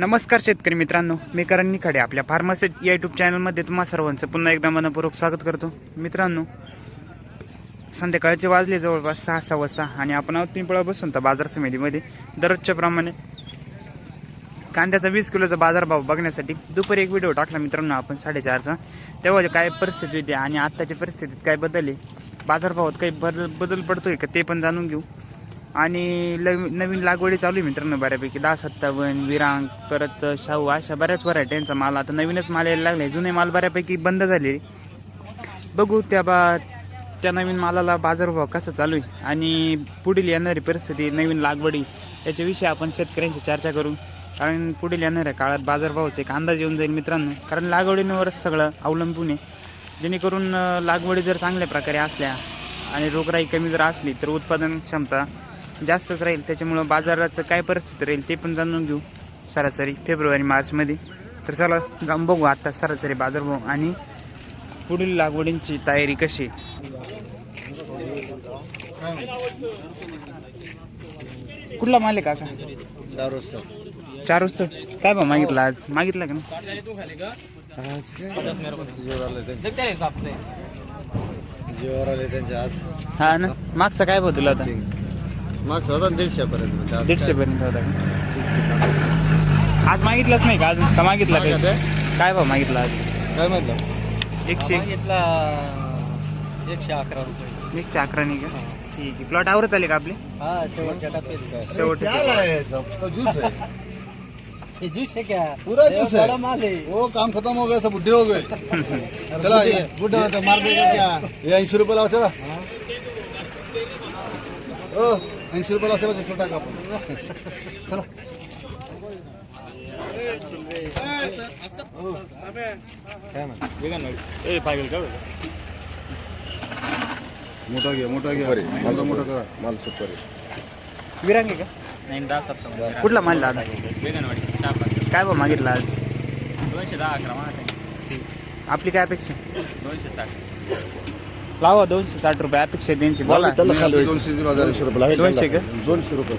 नमस्कार शेतकरी मित्रांनो मी करण निखाडे आपल्या फार्मसेट या युट्यूब चॅनलमध्ये तुम्हा सर्वांचं पुन्हा एकदा मनपूर्वक स्वागत करतो. मित्रांनो संध्याकाळचे वाजले जवळपास सहा सहा सहा आणि आपण आहोत पिंपळा बसून तर बाजार समितीमध्ये. दररोजच्या प्रमाणे कांद्याचा वीस किलोचा बाजारभाव बघण्यासाठी दुपारी एक व्हिडिओ टाकला मित्रांनो आपण साडेचारचा. तेव्हा काय परिस्थिती होती आणि आत्ताच्या परिस्थितीत काय बदल आहे बाजारभावात काही बदल बदल पडतोय का ते पण जाणून घेऊ. आणि लव नवीन लागवडी चालू आहे मित्रांनो बऱ्यापैकी. दहा सत्तावन्न विरांग परत शाहू अशा बऱ्याच व्हरायट्यांचा माल. आता नवीनच माल यायला लागले जुने माल बऱ्यापैकी बंद झाले बघू त्या बा त्या नवीन मालाला बाजारभाव कसा चालू आहे. आणि पुढील येणारी परिस्थिती नवीन लागवडी याच्याविषयी आपण शेतकऱ्यांशी चर्चा करू. कारण पुढील येणाऱ्या काळात बाजारभावाचा एक अंदाज येऊन जाईल मित्रांनो. कारण लागवडींवरच सगळं अवलंबून आहे. जेणेकरून लागवडी जर चांगल्या प्रकारे असल्या आणि रोगराई कमी जर असली तर उत्पादन क्षमता जास्तच राहील त्याच्यामुळं बाजाराचं काय परिस्थिती राहील ते पण जाणून घेऊ सरासरी फेब्रुवारी मार्चमध्ये. तर चला जाऊन बघू आता सरासरी बाजारभाव आणि पुढील लागवडींची तयारी कशी. कुठला माल आहे काका? चार वाजता काय भाव मागितला आज? मागितला का ना हा ना मागचा काय भाव दिला होता? मागचा होता दीडशे पर्यंत आज दीडशे काय? पर्यंत होता का? आज मागितलाच नाही का? अजून का मागितला काय काही? म्हणते? काय भाव मागितला आज? काय म्हटलं एकशे घेतला एकशे अकरा रुपये. एकशे अकरा नाही का? ठीक आहे. प्लॉट आवरत आले का आपले? हा शेवटच्या टप्प्यात? शेवट. क्या लाया है सब तो जूस है हे ज्यूस है क्या पूरा जूस बड़ा है माल है वो काम खत्म हो गया सब बुढ़े हो गए. चला ये बुढ़ा तो मार देगा क्या? ये ऐंशी रुपये लाओ चला. ओ. ऐंशी रुपये चला दुसरं टाका आपण. चला. काय मोठा घे मोठा घे अरे माझा मोठा करा. माल सुपर. विरांगे का? नाही दहा सत्तावन्न कुठला माल दादा? बेगनवाडी शापा काय भाव मागितला आज? दोनशे दहा अकरा माल आपली काय अपेक्षा? दोनशे साठ. लावा दोनशे साठ रुपये अपेक्षा त्यांची. बोला. दोनशे हजार एकशे रुपये दोनशे का? दोनशे रुपये.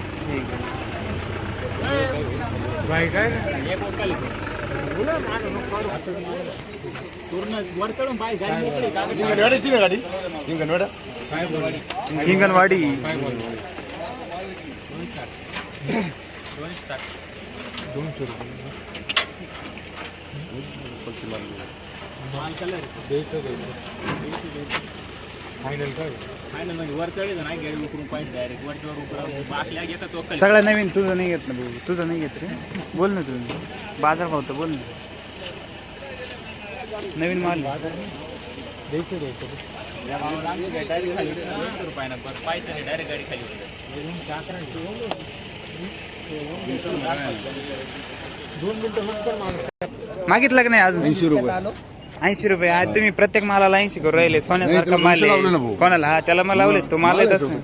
हिंगणवाड्याची ना गाडी हिंगणवाडा हिंगणवाडी साठ फायनल म्हणजे वर चढेल नाही गेली उकरून पाहिजे डायरेक्ट वरच्यावर उकरा बाकल्या घेतात तो खाली. सगळं नवीन तुझं नाही घेत ना भाऊ. तुझं नाही घेत रे. बोल ना तुझं बाजार भाव तर बोल ना. नवीन माल. या भावाला आमची गाडी direct खाली उतरते. दोनशे रुपयानं बस पाहायचं नाही डायरेक्ट गाडी खाली. मागितलं का नाही अजून? ऐंशी रुपये. ऐंशी रुपये. आज तुम्ही प्रत्येक मालाला ऐंशी करू राहिले. सोन्यासारखा त्याला माल लावले ना. भाऊ. कोणाला? हा त्याला मला लावले तो माल येतच नाही.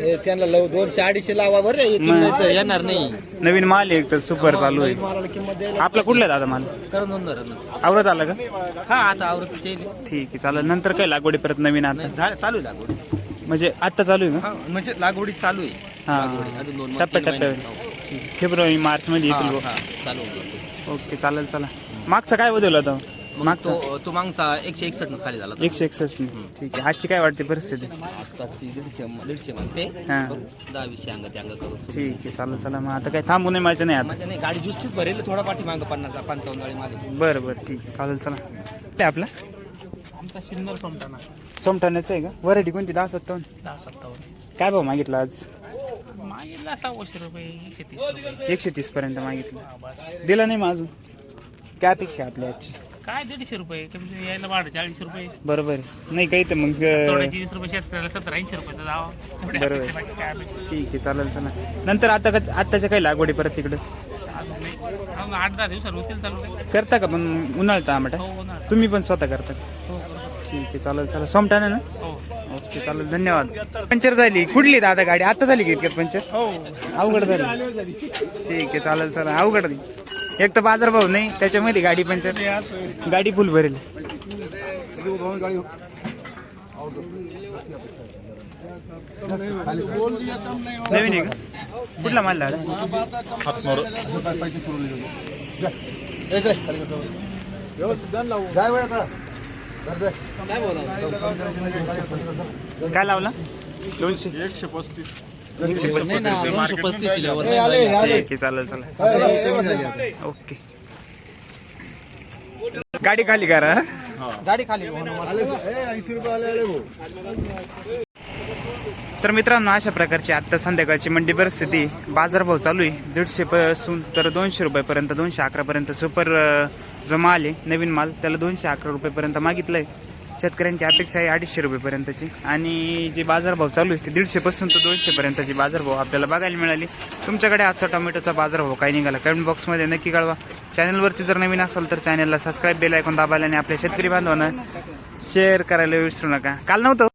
ए, त्यांना लव दोनशे अडीचशे लावा बरं. येतील मग. नाही तर येणार नाही. नवीन माल आहे एक तर सुपर चालू आहे. मालाला किंमत द्यायला आपला कुठला आहे दादा माल? करून दोन धरण आवरत आला का? हा आता आवृत्तीचे ठीक आहे चालेल. नंतर काय लागवडी परत नवीन आता? चालू आहे लागवड. म्हणजे आता चालू आहे का? हा म्हणजे लागवडी चालू आहे. हा. लागवडी अजून दोन टप्प्या महिने. टप्प्यावर. फेब्रुवारी मार्च मध्ये हा, येतील हा, चालू. ओके चालेल चला मागचा काय बदल होता? मग मागचा. तो तो मागचा एकशे एकसष्ट खाली झाला तो. एकशे एकसष्ट ठीक आहे. आजची काय वाटते परिस्थिती? आत्ताची दीडशे दीडशे म्हणते. हा. दहा वीसशे अंग ते अंग करून ठीक आहे चालेल चला मग आता काय थांबू नये माझं नाही आता. माझ्या नाही. गाडी जुस्तीच भरेल थोडा पाठी मागं पन्नास पंचावन्न वाली माझी बरं बरं. ठीक आहे चालेल चला. ते आपला? आमचा सिन्नर सोमटाणा सोमठाण्याचं आहे का? व्हरायटी कोणती? दहा सत्तावन्न? दहा सत्तावन्न. काय भाव मागितला आज? मागितला सव्वाशे रुपये एकशे तीस रुपये. एकशे तीस पर्यंत मागितलं. दिला नाही मग अजून? काय अपेक्षा आहे आपल्या आजची काय दीडशे रुपये? कमी यायला वाढ चाळीस रुपये. बरोबर. आहे. नाही काही तर मग अं, थोड्याचे वीस रुपये शेतकऱ्याला सत्तर ऐंशी रुपये जावा बरोबर. अपेक्षा बाकी काय अपेक्षा? ठीक आहे चालेल चला. नंतर आता का आत्ताच्या काही लागवडी परत तिकडं? अजून नाही. अजून आठ दहा दिवसात होतील चालू. करता का पण उन्हाळा टमाटा हो होणार तुम्ही पण स्वतः करता? हो. ठीक आहे चालेल चला सोमठाणा ना? हो. ओके चालेल धन्यवाद. पंचर झाली. कुठली दादा गाडी? आता झाली की इतक्यात पंचर? हो. अवघड झाली. ठीक आहे चालेल चला अवघड झाली. एक तर बाजारभाव नाही त्याच्यामध्ये गाडी पंचर गाडी फुल भरेल. नवीन आहे का? कुठला माल लावला काय लावला? दोनशे. एकशे पस्तीस. आता. ओके. गाडी खाली करा आले, ए, ऐंशी रुपये आले आले भाऊ. तर मित्रांनो अशा प्रकारची आत्ता संध्याकाळची मंडी परिस्थिती. बाजारभाव चालू आहे. दीडशे पासून तर दोनशे रुपयापर्यंत दोनशे अकरापर्यंत सुपर जो माल आहे नवीन माल त्याला दोनशे अकरा रुपयेपर्यंत मागितलंय. शेतकऱ्यांची अपेक्षा आहे अडीचशे रुपयेपर्यंतची. आणि जे बाजारभाव चालू आहे ते दीडशेपासून तर दोनशेपर्यंतची बाजारभाव आपल्याला बघायला मिळाली. तुमच्याकडे आजचा टोमॅटोचा बाजारभाव काय निघाला? कमेंट बॉक्समध्ये नक्की कळवा. चॅनलवरती जर नवीन असाल तर चॅनलला सबस्क्राईब बेल ऐकून दाबायला आणि आपल्या शेतकरी बांधवांना शेअर करायला विसरू नका. काल नव्हतं.